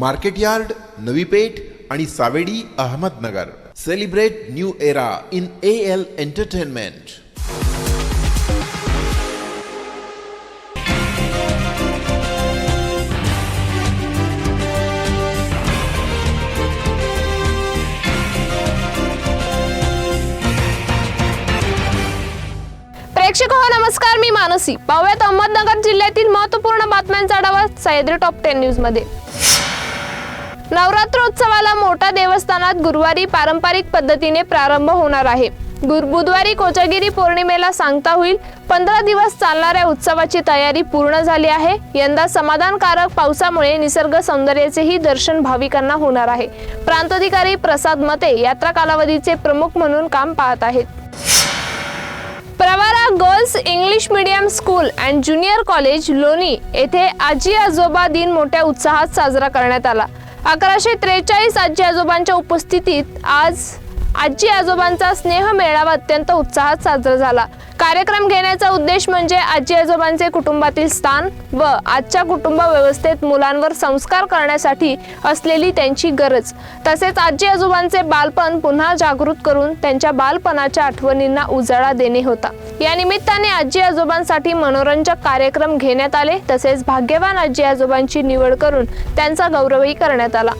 Market yard Navi Peth आणि Savedi Ahmednagar. Celebrate new era in A L entertainment प्रेक्षक हो नमस्कार मी मानसी. पाहूयात अहमदनगर जिल्ह्यातील महत्त्वपूर्ण बातम्यांचा आढावा सह्याद्री टॉप टेन न्यूजमध्ये. नवरात्रोत्सवाला मोठा देवस्थानात गुरुवारी पारंपरिक पद्धतीने प्रारंभ होणार आहे. बुधवारी कोजागिरी पौर्णिमेला सांगता होईल. पंधरा दिवस चालणाऱ्या उत्सवाची तयारी पूर्ण झाली आहे. यंदा समाधानकारक पावसामुळे निसर्ग सौंदर्याचेही दर्शन भाविकांना होणार आहे. प्रांताधिकारी प्रसाद मते यात्रा कालावधीचे प्रमुख म्हणून काम पाहत आहेत. Pravara girls English medium school and junior college Loni येथे आजी आजोबा दिन मोठ्या उत्साहात साजरा करण्यात आला. अकराशे त्रेचाळीस आजी आजोबांच्या उपस्थितीत आज आजी आजोबांचा स्नेह मेळावा अत्यंत उत्साहात साजरा झाला. कार्यक्रम घेण्याचा उद्देश म्हणजे आजी आजोबांचे कुटुंबातील स्थान व आजच्या कुटुंब व्यवस्थेत मुलांवर संस्कार करण्यासाठी असलेली त्यांची गरज. तसेच आजी आजोबांचे बालपण पुन्हा जागृत करून त्यांच्या बालपणाच्या आठवणींना उजाळा देणे होता. या निमित्ताने आजी आजोबांसाठी मनोरंजक कार्यक्रम घेण्यात आले. तसेच भाग्यवान आजी आजोबांची निवड करून त्यांचा गौरवही करण्यात आला.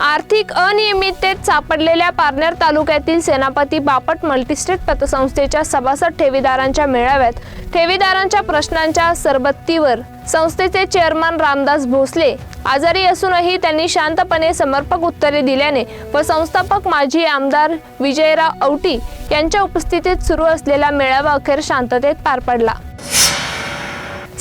आर्थिक अनियमिततेत सापडलेल्या पारनेर तालुक्यातील सेनापती बापट मल्टीस्टेट पतसंस्थेच्या सभासद ठेवीदारांच्या मेळाव्यात ठेवीदारांच्या प्रश्नांच्या सरबत्तीवर संस्थेचे चेअरमन रामदास भोसले आजारी असूनही त्यांनी शांतपणे समर्पक उत्तरे दिल्याने व संस्थापक माजी आमदार विजयराव औटी यांच्या उपस्थितीत सुरू असलेला मेळावा अखेर शांततेत पार पडला.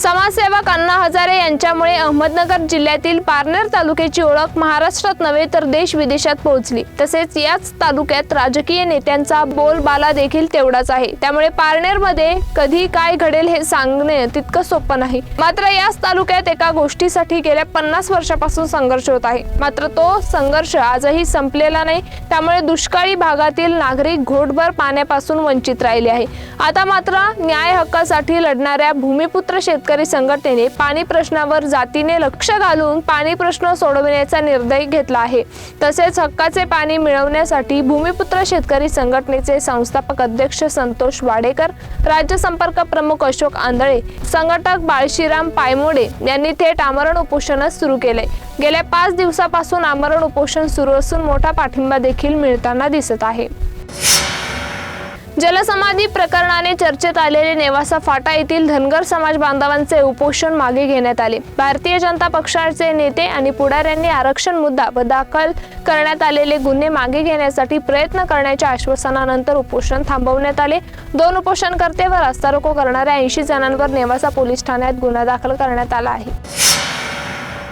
समाजसेवक अण्णा हजारे यांच्यामुळे अहमदनगर जिल्ह्यातील पारनेर तालुक्याची ओळख महाराष्ट्रात नव्हे तर देश विदेशात पोहोचली. तसेच याच तालुक्यात राजकीय नेत्यांचा बोलबाला देखील तेवढाच आहे. त्यामुळे पारनेरमध्ये कधी काय घडेल हे सांगणे तितकं सोपं नाही. मात्र याच तालुक्यात एका गोष्टीसाठी गेल्या पन्नास वर्षापासून संघर्ष होत आहे. मात्र तो संघर्ष आजही संपलेला नाही. त्यामुळे दुष्काळी भागातील नागरिक घोटभर पाण्यापासून वंचित राहिले आहे. आता मात्र न्याय हक्कासाठी लढणाऱ्या भूमिपुत्र शेतकरी शेतकरी संघटनेने पाणी प्रश्नावर जातीने लक्ष घालून पाणी प्रश्न सोडविण्याचा निर्णय घेतला आहे. तसेच हक्काचे पाणी मिळवण्यासाठी भूमिपुत्र शेतकरी संघटनेचे संस्थापक अध्यक्ष संतोष वाडेकर राज्य संपर्क प्रमुख अशोक आंधळे संघटक बाळशीराम पायमोडे यांनी थेट आमरण उपोषणच सुरू केले. गेल्या पाच दिवसापासून आमरण उपोषण सुरू असून मोठा पाठिंबा देखील मिळताना दिसत आहे. जलसमाधी प्रकरणाने चर्चेत आलेले नेवासा फाटा येथील धनगर समाज बांधवांचे उपोषण मागे घेण्यात आले. भारतीय जनता पक्षाचे नेते आणि पुढाऱ्यांनी आरक्षण मुद्दा व दाखल करण्यात आलेले गुन्हे मागे घेण्यासाठी प्रयत्न करण्याच्या आश्वासनानंतर उपोषण थांबवण्यात आले. दोन उपोषणकर्ते व रास्तारोको करणाऱ्या ऐंशी जणांवर नेवासा पोलीस ठाण्यात गुन्हा दाखल करण्यात आला आहे.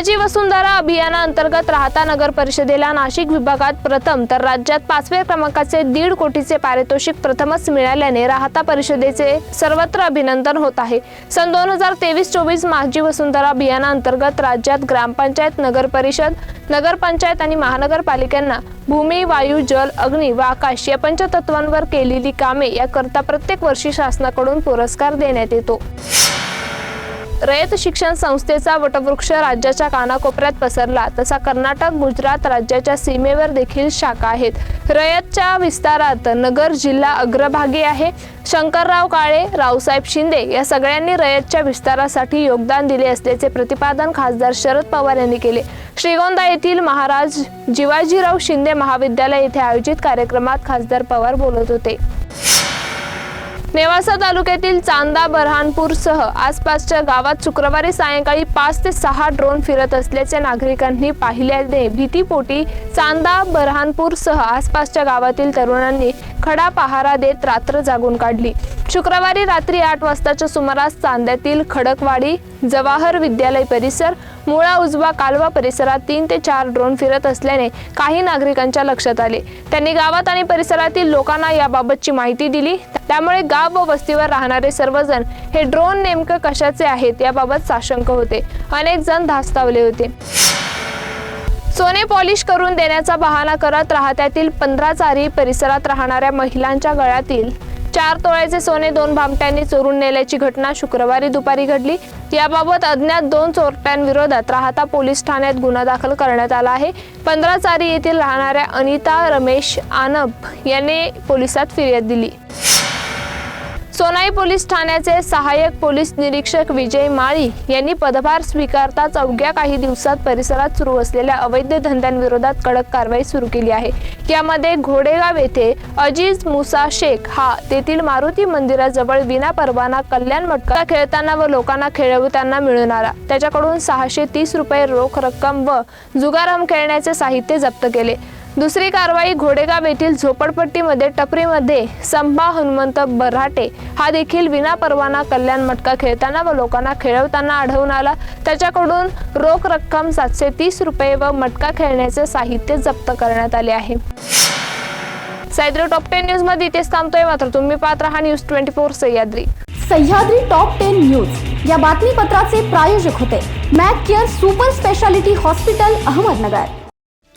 माझी वसुंधरा अभियानाअंतर्गत राहता नगर परिषदेला नाशिक विभागात प्रथम तर राज्यात पाचव्या क्रमांकाचे दीड कोटीचे पारितोषिक प्रथमच मिळाल्याने राहता परिषदेचे सर्वत्र अभिनंदन होत आहे. सन दोन हजार तेवीस चोवीस माझी वसुंधरा अभियानाअंतर्गत राज्यात ग्रामपंचायत नगर परिषद नगरपंचायत आणि महानगरपालिकांना भूमी वायू जल अग्नी व आकाश या पंचतत्वांवर केलेली कामे याकरता प्रत्येक वर्षी शासनाकडून पुरस्कार देण्यात येतो. रयत शिक्षण संस्थेचा वटवृक्ष राज्याच्या कानाकोपऱ्यात पसरला. तसा कर्नाटक गुजरात राज्याच्या सीमेवर देखील शाखा आहेत. रयतच्या विस्तारात नगर जिल्हा अग्रभागी आहे. शंकरराव काळे रावसाहेब शिंदे या सगळ्यांनी रयतच्या विस्तारासाठी योगदान दिले असल्याचे प्रतिपादन खासदार शरद पवार यांनी केले. श्रीगोंदा येथील महाराज जिवाजीराव शिंदे महाविद्यालय येथे आयोजित कार्यक्रमात खासदार पवार बोलत होते. नेवासा तालुक्यातील चांदा बरहानपूरसह आसपासच्या गावात शुक्रवारी सायंकाळी पाच ते सहा ड्रोन फिरत असल्याचे नागरिकांनी पाहिल्याने भीतीपोटी चांदा बरहानपूरसह आसपासच्या गावातील तरुणांनी खडा पहारा देत रात्र जागून काढली. शुक्रवारी रात्री आठ वाजताच्या सुमारास चांद्यातील खडकवाडी जवाहर विद्यालय परिसर मुळा उजवा कालवा परिसरात तीन ते चार ड्रोन फिरत असल्याने काही नागरिकांच्या लक्षात आले. त्यांनी गावात आणि परिसरातील लोकांना याबाबतची माहिती दिली. त्यामुळे गाव व वस्तीवर राहणारे सर्वजण हे ड्रोन नेमकं कशाचे आहेत याबाबत साशंक होते. अनेक जण धास्तावले होते. सोने पॉलिश करून देण्याचा बहाणा करत राहत्यातील पंधरा चारी परिसरात राहणाऱ्या महिलांच्या गळ्यातील चार तोळ्याचे सोने दोन भामट्यांनी चोरून नेल्याची घटना शुक्रवारी दुपारी घडली. याबाबत अज्ञात दोन चोरट्यांविरोधात राहता पोलीस ठाण्यात गुन्हा दाखल करण्यात आला आहे. पंधरा चारी येथील राहणाऱ्या अनिता रमेश आनब यांनी पोलिसात फिर्याद दिली. सोनाई पोलीस ठाण्याचे सहाय्यक पोलीस निरीक्षक विजय माळी यांनी पदभार स्वीकारताच अवघ्या काही दिवसात परिसरात सुरू असलेल्या अवैध धंद्यांविरोधात कडक कारवाई सुरू केली आहे. यामध्ये घोडेगाव येथे अजीज मुसा शेख हा तेथील मारुती मंदिराजवळ विना परवाना कल्याण मटका खेळताना व लोकांना खेळवताना मिळून आला. त्याच्याकडून सहाशे तीस रुपये रोख रक्कम व जुगाराम खेळण्याचे साहित्य जप्त केले. दुसरी कारवाई घोडेगाव येथील झोपडपट्टीमध्ये टपरीमध्ये संभा हनुमंत बऱ्हाटे हा देखील विना परवाना कल्याण मटका खेळताना व लोकांना खेळवताना आढळून आला. त्याच्याकडून रोख रक्कम सातशे तीस रुपये व मटका खेळण्याचे साहित्य जप्त करण्यात आले आहे. सह्याद्री टॉप टेन न्यूजमध्ये इथेच थांबतोय. मात्र तुम्ही पाहत राहा news twenty four Sahyadri. Sahyadri top ten news. या बातमीपत्राचे प्रायोजक होते. Mac Care super speciality hospital Ahmednagar.